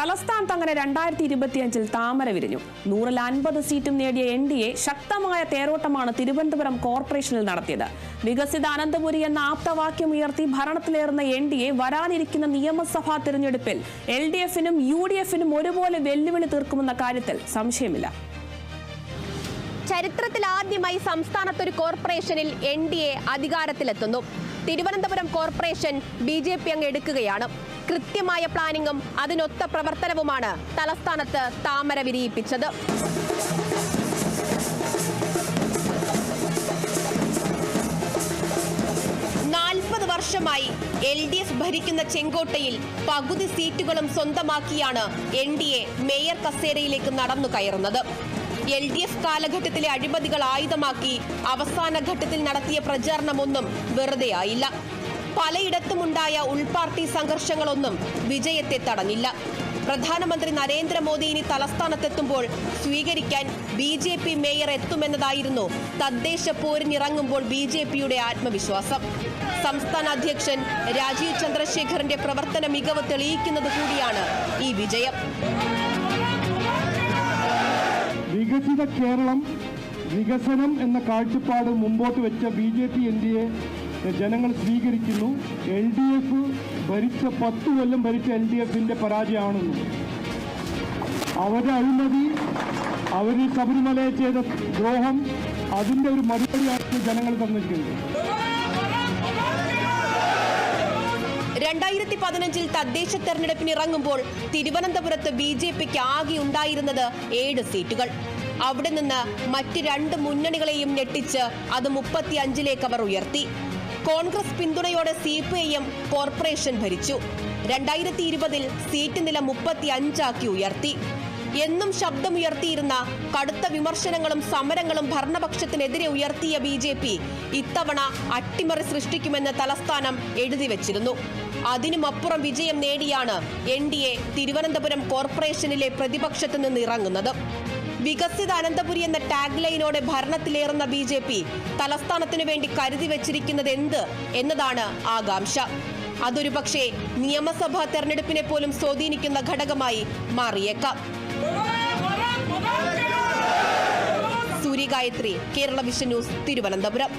തലസ്ഥാനത്ത് അങ്ങനെ രണ്ടായിരത്തി ഇരുപത്തിയഞ്ചിൽ താമര വിരിഞ്ഞു. നൂറിൽ അൻപത് സീറ്റും നേടിയ എൻ ഡി എ ശക്തമായ തേരോട്ടമാണ് തിരുവനന്തപുരം കോർപ്പറേഷനിൽ നടത്തിയത്. വികസിത അനന്തപുരി എന്ന ആപ്തവാക്യം ഉയർത്തി ഭരണത്തിലേറുന്ന എൻ ഡി എ വരാനിരിക്കുന്ന നിയമസഭാ തിരഞ്ഞെടുപ്പിൽ എൽ ഡി എഫിനും യു ഡി എഫിനും ഒരുപോലെ വെല്ലുവിളി തീർക്കുമെന്ന കാര്യത്തിൽ സംശയമില്ല. ചരിത്രത്തിൽ ആദ്യമായി സംസ്ഥാനത്തൊരു കോർപ്പറേഷനിൽ N D A അധികാരത്തിലെത്തുന്നു. Thiruvananthapuram corporation B J P അങ്ങ് എടുക്കുകയാണ്. കൃത്യമായ പ്ലാനിങ്ങും അതിനൊത്ത പ്രവർത്തനവുമാണ് തലസ്ഥാനത്ത് താമര വിരിയിപ്പിച്ചത്. വർഷമായി എൽ ഡി എഫ് ഭരിക്കുന്ന ചെങ്കോട്ടയിൽ പകുതി സീറ്റുകളും സ്വന്തമാക്കിയാണ് എൻ ഡി എ മേയർ കസേരയിലേക്ക് നടന്നു കയറുന്നത്. എൽ ഡി എഫ് കാലഘട്ടത്തിലെ അഴിമതികൾ ആയുധമാക്കി അവസാന ഘട്ടത്തിൽ നടത്തിയ പ്രചാരണമൊന്നും വെറുതെയായില്ല. പലയിടത്തുമുണ്ടായ ഉൾപാർട്ടി സംഘർഷങ്ങളൊന്നും വിജയത്തെ തടഞ്ഞില്ല. പ്രധാനമന്ത്രി നരേന്ദ്രമോദി ഇനി തലസ്ഥാനത്തെത്തുമ്പോൾ സ്വീകരിക്കാൻ ബി ജെ പി മേയർ എത്തുമെന്നതായിരുന്നു തദ്ദേശ പോരിനിറങ്ങുമ്പോൾ ബി ജെ പിയുടെ ആത്മവിശ്വാസം. സംസ്ഥാന അധ്യക്ഷൻ രാജീവ് ചന്ദ്രശേഖറിന്റെ പ്രവർത്തന മികവ് തെളിയിക്കുന്നത് കൂടിയാണ് ഈ വിജയം. വികസിത കേരളം വികസനം എന്ന കാഴ്ചപ്പാട് മുമ്പോട്ട് വെച്ച B J P N D A ജനങ്ങൾ സ്വീകരിക്കുന്നു. എൽ ഡി എഫ് ഭരിച്ച പത്ത് കൊല്ലം ഭരിച്ച എൽ ഡി എഫിന്റെ പരാജയമാണെന്ന്. അവരുടെ അഴിമതി അവർ ശബരിമലയെ ചെയ്ത ദ്രോഹം അതിന്റെ ഒരു മറുപടിയാണ് ജനങ്ങൾ തന്നിരിക്കുന്നത് രണ്ടായിരത്തി പതിനഞ്ചിൽ തദ്ദേശ തെരഞ്ഞെടുപ്പിന് ഇറങ്ങുമ്പോൾ തിരുവനന്തപുരത്ത് ബി ജെ പിക്ക് ആകെ ഉണ്ടായിരുന്നത് ഏഴ് സീറ്റുകൾ. അവിടെ നിന്ന് മറ്റ് രണ്ട് മുന്നണികളെയും ഞെട്ടിച്ച് അത് മുപ്പത്തി അഞ്ചിലേക്ക് അവർ ഉയർത്തി. കോൺഗ്രസ് പിന്തുണയോടെ C P I M corporation ഭരിച്ചു. രണ്ടായിരത്തി ഇരുപതിൽ സീറ്റ് നില മുപ്പത്തി അഞ്ചാക്കി ഉയർത്തി. എന്നും ശബ്ദമുയർത്തിയിരുന്ന കടുത്ത വിമർശനങ്ങളും സമരങ്ങളും ഭരണപക്ഷത്തിനെതിരെ ഉയർത്തിയ ബി ജെ പി ഇത്തവണ അട്ടിമറി സൃഷ്ടിക്കുമെന്ന് തലസ്ഥാനം എഴുതി വെച്ചിരുന്നു അതിനുമപ്പുറം വിജയം നേടിയാണ് എൻ ഡി എ തിരുവനന്തപുരം കോർപ്പറേഷനിലെ പ്രതിപക്ഷത്ത് നിന്ന് ഇറങ്ങുന്നത് വികസിത അനന്തപുരി എന്ന ടാഗ് ലൈനോടെ ഭരണത്തിലേറുന്ന ബി ജെ പി തലസ്ഥാനത്തിനു വേണ്ടി കരുതി വെച്ചിരിക്കുന്നത് എന്ത് എന്നതാണ് ആകാംക്ഷ. അതൊരു പക്ഷേ നിയമസഭാ തെരഞ്ഞെടുപ്പിനെ പോലും സ്വാധീനിക്കുന്ന ഘടകമായി മാറിയേക്കാം. Suryagayathri Kerala vision news Thiruvananthapuram.